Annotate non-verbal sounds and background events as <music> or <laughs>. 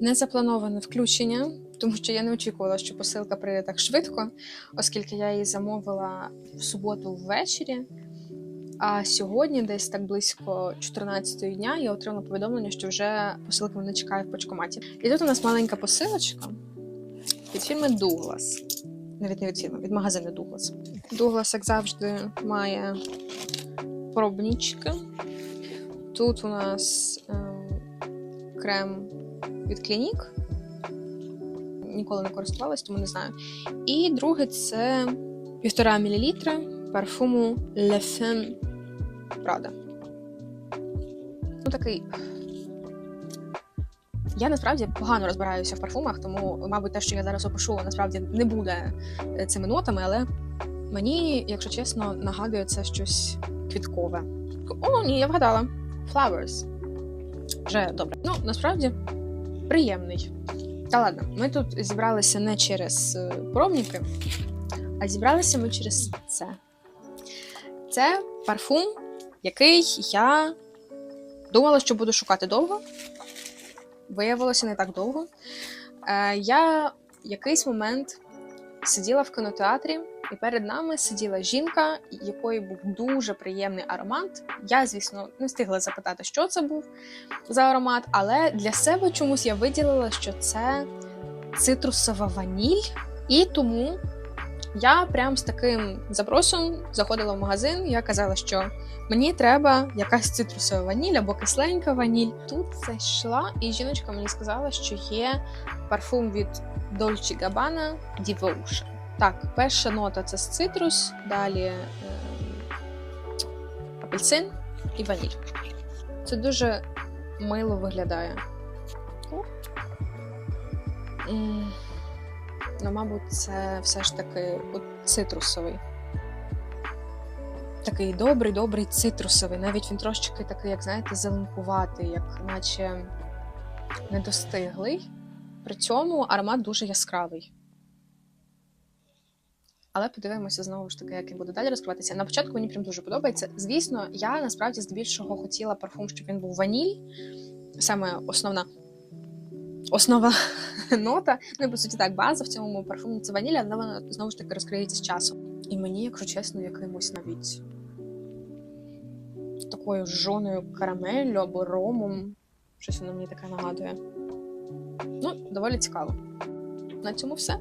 незаплановане включення, тому що я не очікувала, що посилка прийде так швидко, оскільки я її замовила в суботу ввечері. А сьогодні, десь так близько 14 дня, я отримала повідомлення, що вже посилка мене чекає в почкоматі. І тут у нас маленька посилочка від фірми Douglas. Навіть не від фірми, від магазину Douglas. Douglas, як завжди, має пробнічки. Тут у нас ем, крем від Clinique. Ніколи не користувалась, тому не знаю. І друге це 1,5 мл парфуму Le Femme Prada. Ну, такий. Я насправді погано розбираюся в парфумах, тому, мабуть, те, що я зараз опишу, насправді не буде е, цими нотами, але мені, якщо чесно, нагадує це щось квіткове. О, ні, я вгадала. Flowers. Вже добре. Ну, насправді приємний. Та ладно, ми тут зібралися не через е, пробники, а зібралися ми через це. Це парфум, який я думала, що буду шукати довго. Виявилося не так довго. Е, я якийсь момент сиділа в кінотеатрі, і перед нами сиділа жінка, якої був дуже приємний аромат. Я, звісно, не встигла запитати, що це був за аромат, але для себе чомусь я виділила, що це цитрусова ваніль, і тому я прям з таким запросом заходила в магазин. Я казала, що мені треба якась цитрусова ваніль або кисленька ваніль. Тут зайшла, і жіночка мені сказала, що є парфум від Dolce Gabbana Devotion. Так, перша нота це з цитрус, далі е, апельсин і ваніль. Це дуже мило виглядає. Ну, мабуть, це все ж таки цитрусовий. Такий добрий, добрий цитрусовий. Навіть він трошечки такий, як знаєте, зеленкуватий, як наче недостиглий. При цьому аромат дуже яскравий. Але подивимося знову ж таки, як він буде далі розкриватися. На початку мені прям дуже подобається. Звісно, я насправді здебільшого хотіла парфум, щоб він був ваніль. Саме основна основа <laughs> нота. Ну, по суті, так, база в цьому парфумі це ваніль, але вона знову ж таки розкриється з часом. І мені, якщо чесно, якимось навіть такою жжоною карамеллю або ромом. Щось воно мені таке нагадує. Ну, доволі цікаво. На цьому все.